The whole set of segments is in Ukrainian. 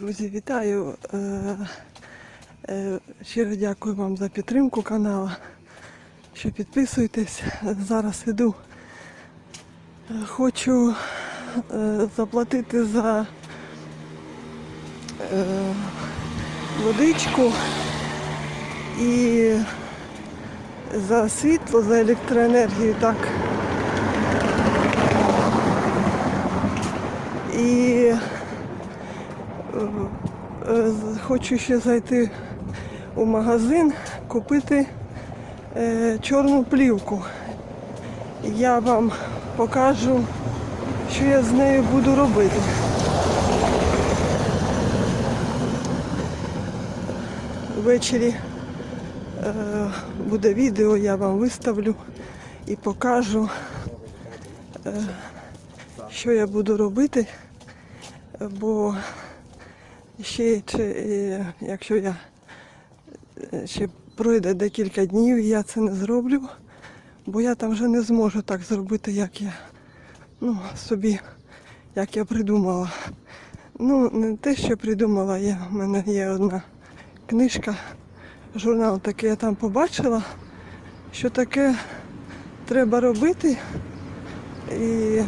Друзі, вітаю. Е, е, Щиро дякую вам за підтримку каналу. Що підписуєтесь. Зараз іду. Хочу е, заплатити за водичку і за світло, за електроенергію. Так. І Хочу ще зайти у магазин, купити е, чорну плівку. Я вам покажу, що я з нею буду робити. Ввечері е, буде відео, я вам виставлю і покажу, е, що я буду робити, е, бо ще чи, е, якщо я е, ще пройде декілька днів, я це не зроблю, бо я там вже не зможу так зробити, як я ну, собі, як я придумала. Ну, не те, що придумала, я, в мене є одна книжка, журнал такий я там побачила, що таке треба робити. І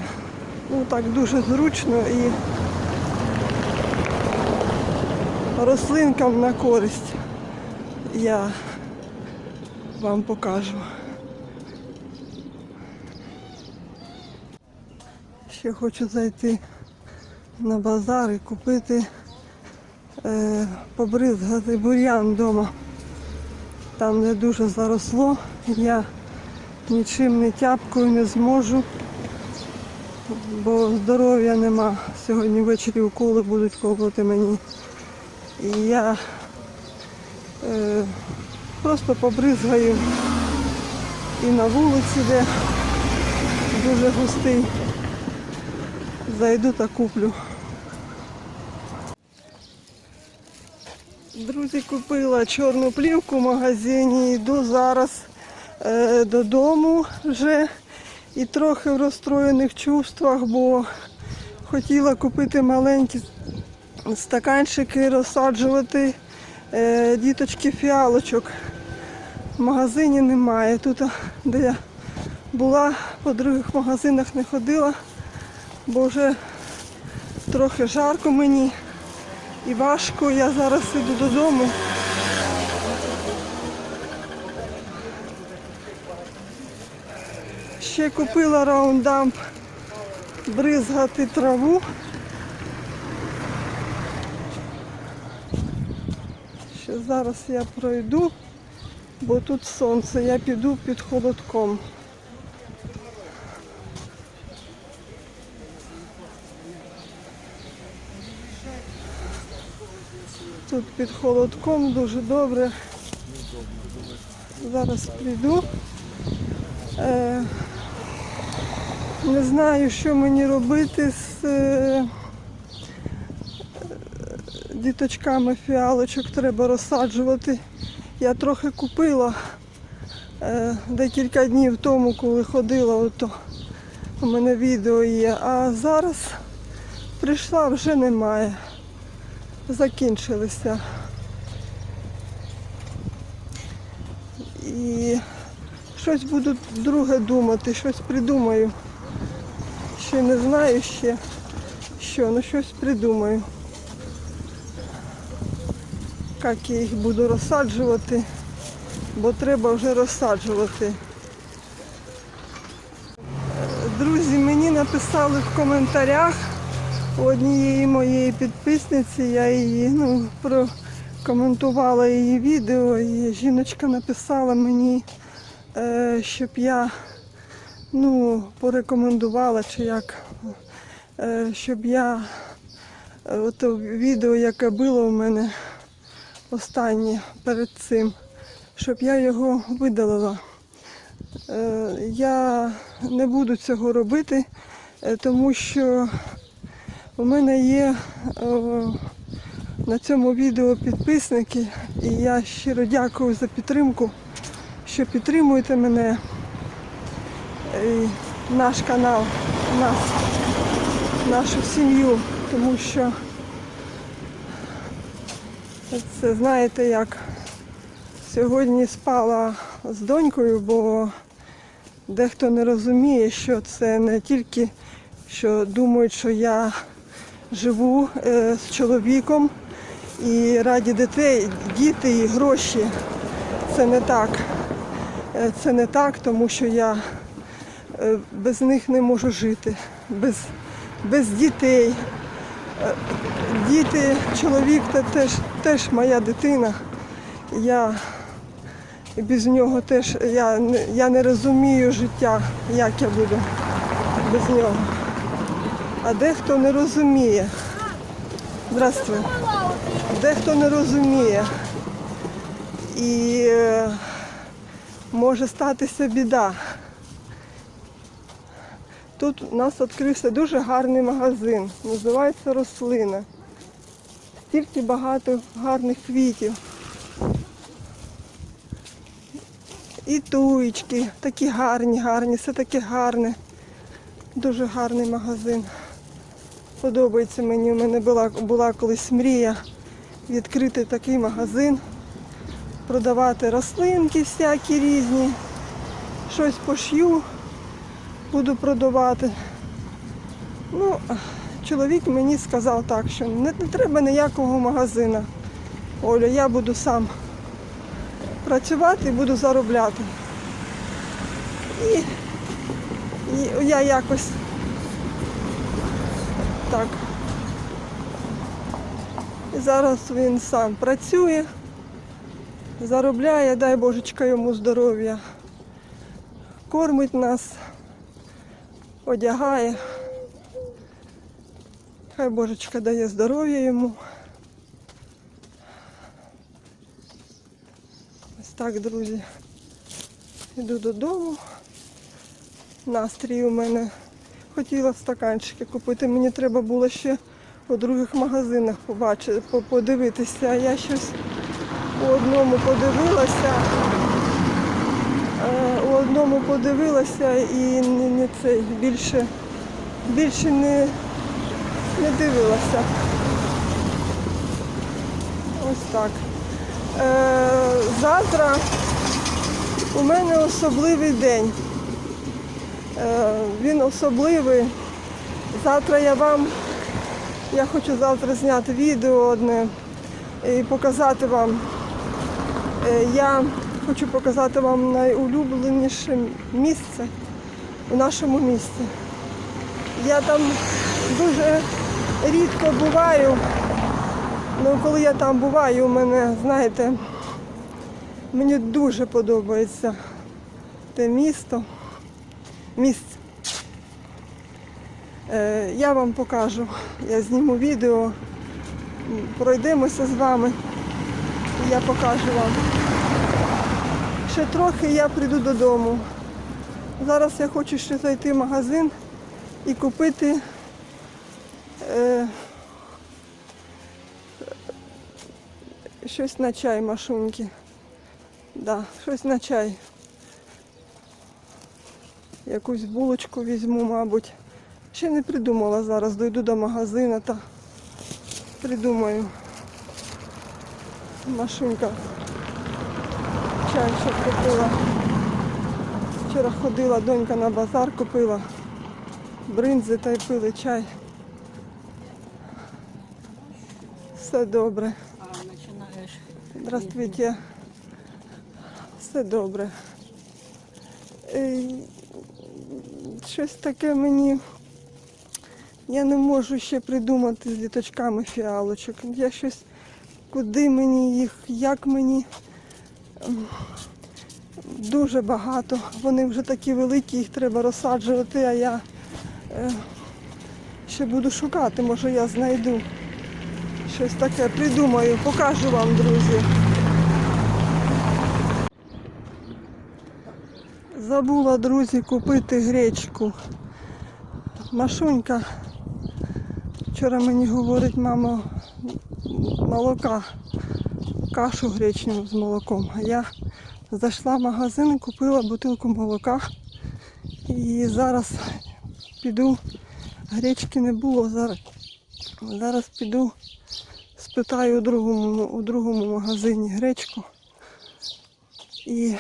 ну, так дуже зручно і рослинкам на користь я вам покажу. Ще хочу зайти на базар і купити, е, побризгати бур'ян вдома. Там не дуже заросло, я нічим не тяпкою не зможу, бо здоров'я нема. Сьогодні ввечері уколи будуть колоти мені. І я е, просто побризгаю і на вулиці, де дуже густий. Зайду та куплю. Друзі, купила чорну плівку в магазині, йду зараз е, додому вже і трохи в розстроєних чувствах, бо хотіла купити маленькі стаканчики розсаджувати е, діточки фіалочок. В магазині немає. Тут, де я була, по других магазинах не ходила, бо вже трохи жарко мені і важко. Я зараз іду додому. Ще купила раундамп бризгати траву. Зараз я пройду, бо тут сонце, я піду під холодком. Тут під холодком дуже добре. Зараз прийду. Е, не знаю, що мені робити з е, діточками фіалочок треба розсаджувати. Я трохи купила е, декілька днів тому, коли ходила, ото у мене відео є, а зараз прийшла, вже немає. Закінчилися. І щось буду друге думати, щось придумаю. Ще не знаю ще що, ну щось придумаю. Як я їх буду розсаджувати, бо треба вже розсаджувати. Друзі, мені написали в коментарях у однієї моєї підписниці, я її ну, прокоментувала її відео, і жіночка написала мені, е, щоб я ну, порекомендувала, чи як, е, щоб я е, ото відео, яке було у мене останнє перед цим, щоб я його видалила. Е, Я не буду цього робити, е, тому що у мене є е, на цьому відео підписники, і я щиро дякую за підтримку, що підтримуєте мене, наш канал, нас, нашу сім'ю, тому що Це знаєте як сьогодні спала з донькою, бо дехто не розуміє, що це не тільки що думають, що я живу е, з чоловіком і раді дітей, діти і гроші. Це не так. Е, Це не так, тому що я е, без них не можу жити, без, без дітей. Діти, чоловік це теж, теж моя дитина. Я без нього теж я, я не розумію життя, як я буду без нього. А дехто не розуміє. Здравствуй. Дехто не розуміє. І е, може статися біда. Тут у нас відкрився дуже гарний магазин, називається Рослина. Стільки багато гарних квітів. І туєчки, такі гарні, гарні, все таке гарне. Дуже гарний магазин. Подобається мені. У мене була, була колись мрія відкрити такий магазин, продавати рослинки всякі різні, щось пошью, буду продавати. Ну, чоловік мені сказав так, що не, треба ніякого магазину. Оля, я буду сам працювати і буду заробляти. І, і я якось так. І зараз він сам працює, заробляє, дай Божечка йому здоров'я, кормить нас, одягає. Хай Божечка дає здоров'я йому. Ось так, друзі. Йду додому. Настрій у мене. Хотіла стаканчики купити. Мені треба було ще у других магазинах побачити, подивитися. Я щось у одному подивилася. Одному подивилася і не, не цей більше, більше не, не дивилася. Ось так. Е, завтра у мене особливий день. Е, він особливий. Завтра я вам, я хочу завтра зняти відео одне і показати вам. Е, я хочу показати вам найулюбленіше місце у нашому місті. Я там дуже рідко буваю. Ну, коли я там буваю, у мене, знаєте, мені дуже подобається те місто, місце. Е, я вам покажу, я зніму відео, пройдемося з вами, і я покажу вам. Ще трохи я прийду додому. Зараз я хочу ще зайти в магазин і купити е, щось на чай машунки. Да, щось на чай. Якусь булочку візьму, мабуть. Ще не придумала зараз, дойду до магазину та придумаю. Машинка. Чай ще купила. Вчора ходила, донька на базар купила. Бринзи та й пили чай. Все добре. Здравствуйте. Все добре. Е, Щось таке мені. Я не можу ще придумати з діточками фіалочок. Я щось, куди мені їх, як мені. Дуже багато. Вони вже такі великі, їх треба розсаджувати, а я е, ще буду шукати, може я знайду. Щось таке придумаю, покажу вам, друзі. Забула, друзі, купити гречку. Машунька. Вчора мені говорить, мамо, молока, кашу гречневу з молоком. А я зайшла в магазин і купила бутилку молока. І зараз піду, гречки не було, зараз, зараз піду спитаю у другому, у другому магазині гречку. І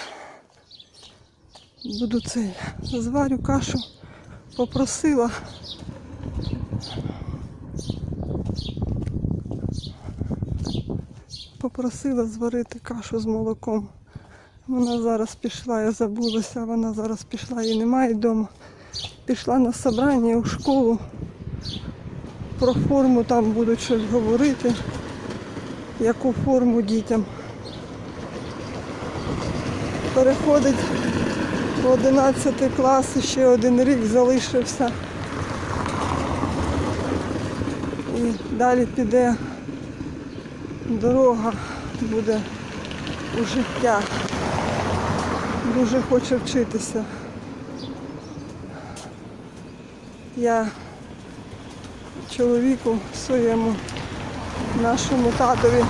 буду цей. Зварю кашу. Попросила. Попросила зварити кашу з молоком. Вона зараз пішла, я забулася, вона зараз пішла, її немає вдома. Пішла на собрання у школу. Про форму там будуть щось говорити. Яку форму дітям. Переходить в 11 клас, ще один рік залишився. І далі піде дорога, буде у життя. Дуже хоче вчитися. Я чоловіку своєму, нашому татові,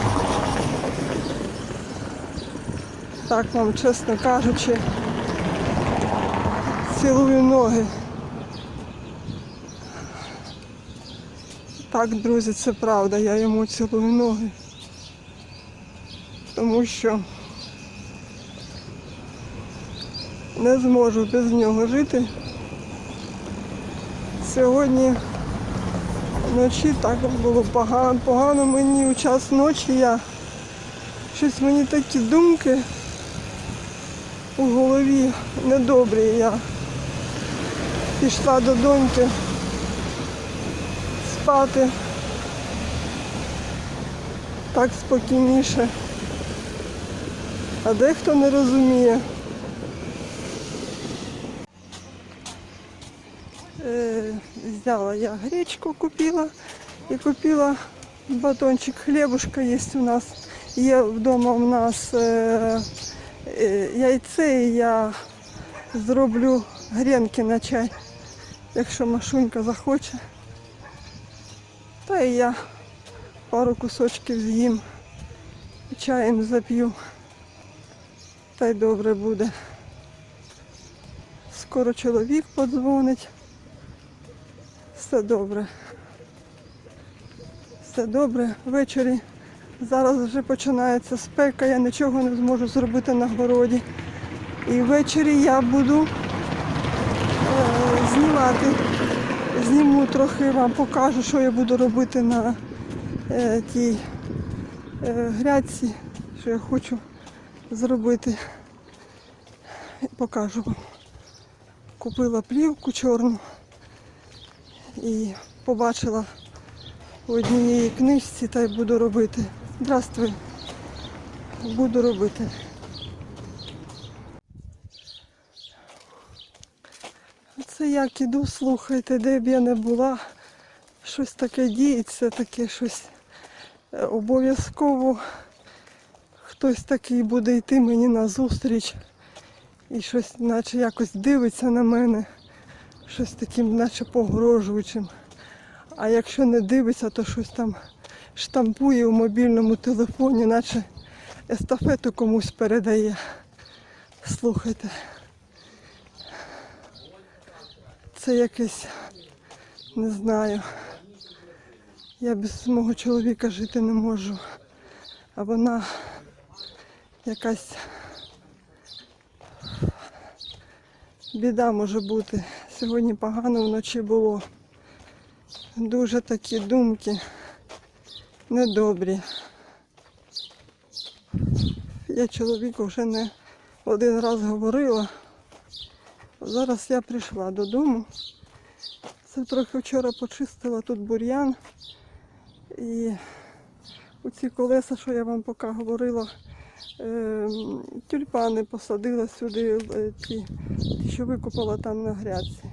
так вам чесно кажучи, цілую ноги. Так, друзі, це правда, я йому цілую ноги. Тому що не зможу без нього жити. Сьогодні вночі так було погано, погано мені у час ночі я щось мені такі думки у голові недобрі. Я пішла до доньки спати так спокійніше. А дехто не розуміє. Е, взяла я гречку купила і купила батончик хлібушка є у нас. Є вдома у нас е, е, яйце і я зроблю гренки на чай, якщо Машунька захоче. Та і я пару кусочків з'їм чаєм зап'ю. Та й добре буде. Скоро чоловік подзвонить. Все добре. Все добре. Ввечері зараз вже починається спека, я нічого не зможу зробити на городі. І ввечері я буду е, знімати. Зніму трохи вам покажу, що я буду робити на е, тій е, грядці, що я хочу зробити. Покажу вам. Купила плівку чорну і побачила у однієї книжці та й буду робити. Здравствуй. Буду робити. Це як іду, слухайте, де б я не була. Щось таке діється, таке щось е, обов'язково хтось такий буде йти мені на зустріч і щось, наче якось дивиться на мене, щось таким, наче погрожуючим. А якщо не дивиться, то щось там штампує у мобільному телефоні, наче естафету комусь передає. Слухайте. Це якесь, не знаю. Я без мого чоловіка жити не можу. А вона якась біда може бути. Сьогодні погано вночі було. Дуже такі думки недобрі. Я чоловіку вже не один раз говорила. Зараз я прийшла додому. Це трохи вчора почистила тут бур'ян. І оці колеса, що я вам поки говорила, тюльпани посадила сюди, е, ті, що викопала там на грядці.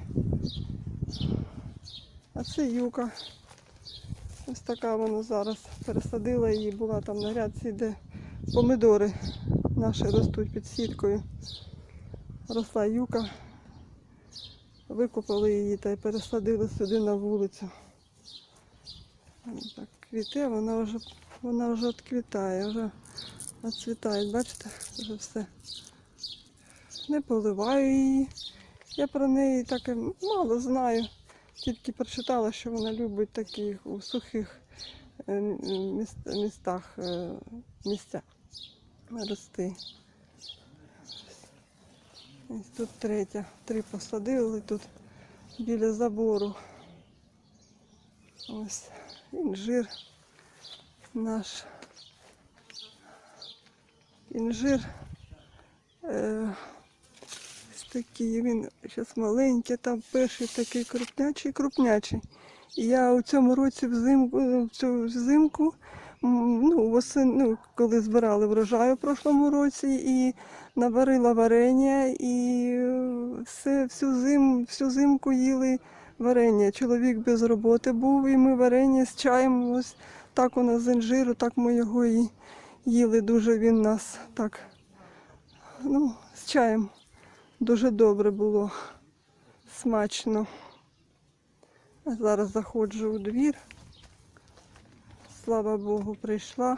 А це юка. Ось така вона зараз. Пересадила її, була там на грядці, де помидори наші ростуть під сіткою. Росла юка. Викопали її та й пересадили сюди на вулицю. Так, квіте, вона вже вона вже відквітає, вже відцвітає, бачите, вже все. Не поливаю її. Я про неї так мало знаю. Тільки прочитала, що вона любить таких у сухих е, містах е, місця рости. Ось тут третя. Три посадили тут біля забору. Ось інжир наш. Інжир. Е, ось такий він зараз маленький, там перший такий крупнячий, крупнячий. Я у цьому році взимку, цю взимку, ну, восен, ну, коли збирали врожай у прошлому році, і наварила варення, і е, все, всю, зим, всю зимку їли варення. Чоловік без роботи був, і ми варення з чаєм. Ось так у нас з інжиру, так ми його і їли. Дуже він нас так. Ну, з чаєм дуже добре було, смачно. Зараз заходжу у двір. Слава Богу, прийшла.